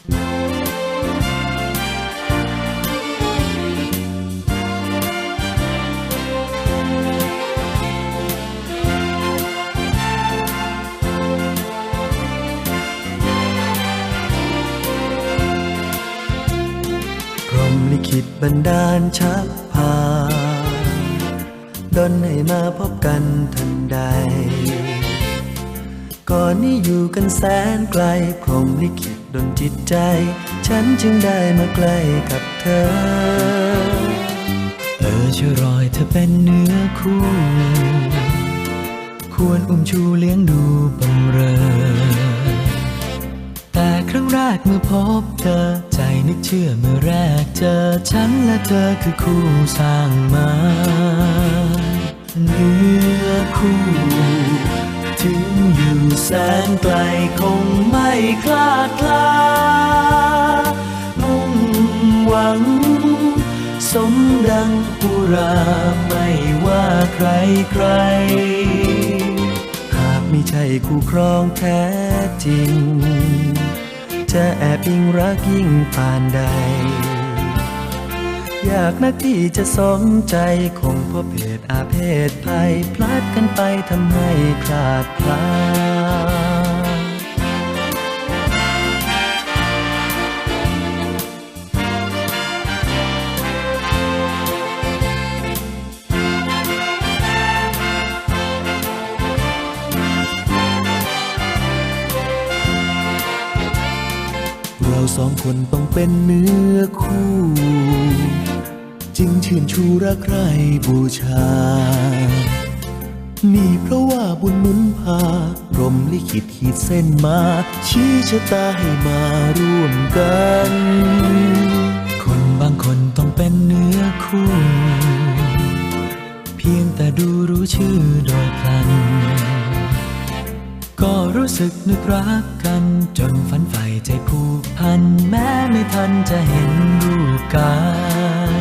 พรหมลิขิตบันดาลชักพาดนให้มาพบกันทันใด ก่อนนี้อยู่กันแสนไกล พรมลิขิตดนจิตใจ ฉันจึงได้มาใกล้กับเธอเออช่วยรอยเธอเป็นเนื้อคู่ ควรอุ้มชูเลี้ยงดูบำเรอ แต่ครั้งแรกเมื่อพบเธอ ใจนึกเชื่อเมื่อแรกเจอ ฉันและเธอคือคู่สร้างมา เนื้อคู่ นไกลคงไม่คลาดคลามุ่งหวัง สมดังปุราไม่ว่าใครใคร หากไม่ใช่คู่ครองแท้จริง จะแอบอิงรักยิ่งปานใด อยากนักที่จะสมใจคงเพราะเพศอาเพศภัยพลัดกันไปทำให้คลาดคลา เราสองคนต้องเป็นเนื้อคู่ จึงชื่นชูรักใครบูชา นี่เพราะว่าบุญนุนพาพรหมลิขิตขีดเส้นมา ชี้ชะตาให้มาร่วมกัน คนบางคนต้องเป็นเนื้อคู่ เพียงแต่ดูรู้ชื่อโดยพลัน ก็รู้สึกนึกรักกัน จนฝันใฝ่ใจผูกพัน แม้ไม่ทันจะเห็นรูปกา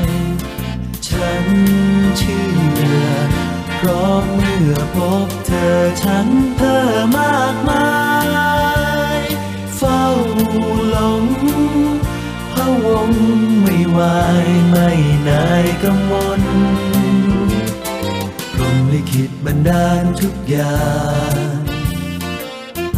ย ฉันเชื่อเพราะเมื่อพบเธอฉันเพิ่มากมาย เฝ้าหลงพะวงไม่ไหวไม่นายกังวลพรหมลิขิตบันดาลทุกอย่าง